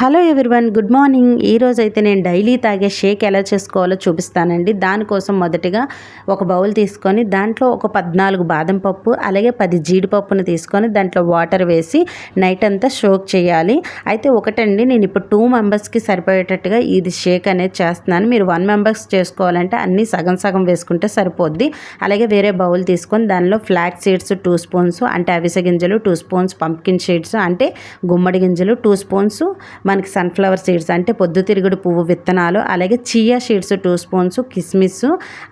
Hello everyone good morning. ఈరోజు అయితే నేను డైలీ తాగే షేక్ ఎలా చేసుకోవాలో చూపిస్తానండి. దానికోసం మొదటిగా ఒక బౌల్ తీసుకొని దాంట్లో ఒక పద్నాలుగు బాదం పప్పు అలాగే పది జీడిపప్పును తీసుకొని దాంట్లో వాటర్ వేసి నైట్ అంతా షోక్ చేయాలి. అయితే ఒకటండి నేను ఇప్పుడు టూ మెంబర్స్కి సరిపోయేటట్టుగా ఇది షేక్ అనేది చేస్తున్నాను. మీరు వన్ మెంబర్స్ చేసుకోవాలంటే అన్నీ సగం సగం వేసుకుంటే సరిపోద్ది. అలాగే వేరే బౌల్ తీసుకొని దానిలో ఫ్లాక్ సీడ్స్ టూ స్పూన్స్ అంటే అవిసె గింజలు టూ స్పూన్స్ పంప్కిన్ సీడ్స్ అంటే గుమ్మడి గింజలు టూ స్పూన్స్ మనకి సన్ఫ్లవర్ సీడ్స్ అంటే పొద్దుతిరుగుడు పువ్వు విత్తనాలు అలాగే చియా సీడ్స్ టూ స్పూన్స్ కిస్మిస్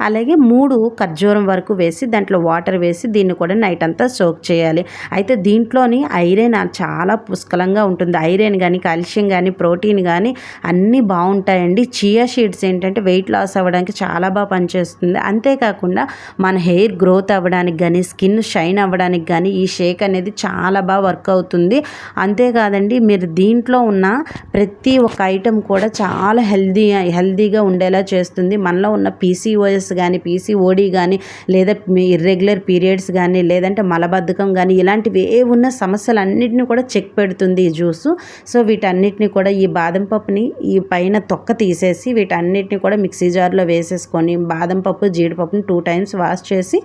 అలాగే మూడు ఖర్జూరం వరకు వేసి దాంట్లో వాటర్ వేసి దీన్ని కూడా నైట్ అంతా సోక్ చేయాలి. అయితే దీంట్లోని ఐరన్ చాలా పుష్కలంగా ఉంటుంది. ఐరన్ కానీ కాల్షియం కానీ ప్రోటీన్ కానీ అన్నీ బాగుంటాయండి. చియా షీడ్స్ ఏంటంటే వెయిట్ లాస్ అవ్వడానికి చాలా బాగా పనిచేస్తుంది. అంతేకాకుండా మన హెయిర్ గ్రోత్ అవ్వడానికి కానీ స్కిన్ షైన్ అవ్వడానికి కానీ ఈ షేక్ అనేది చాలా బాగా వర్క్ అవుతుంది. అంతేకాదండి మీరు దీంట్లో ఉన్న ప్రతి ఒక్క ఐటెం కూడా చాలా హెల్దీ హెల్దీగా ఉండేలా చేస్తుంది. మనలో ఉన్న పీసీఓఎస్ కానీ పీసీఓడి కానీ లేదా ఇర్రెగ్యులర్ పీరియడ్స్ కానీ లేదంటే మలబద్ధకం కానీ ఇలాంటివి ఏ ఉన్న సమస్యలన్నింటినీ కూడా చెక్ పెడుతుంది ఈ జ్యూసు సో వీటన్నిటిని కూడా ఈ బాదం పప్పుని ఈ పైన తొక్క తీసేసి వీటన్నిటిని కూడా మిక్సీ జార్లో వేసేసుకొని బాదం పప్పు జీడిపప్పుని టూ టైమ్స్ వాష్ చేసి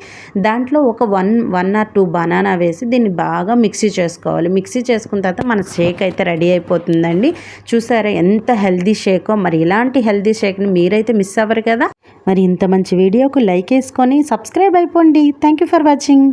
దాంట్లో ఒక one one or two banana వేసి దీన్ని బాగా మిక్సీ చేసుకోవాలి. మిక్సీ చేసుకున్న తర్వాత మన షేక్ అయితే రెడీ అయిపోతుందండి. చూసారా ఎంత హెల్దీ షేకో. మరి ఇలాంటి హెల్దీ షేక్ని మీరైతే మిస్ అవ్వరు కదా. మరి ఇంత మంచి వీడియోకు లైక్ వేసుకొని సబ్స్క్రైబ్ అయిపోండి. Thank you for watching.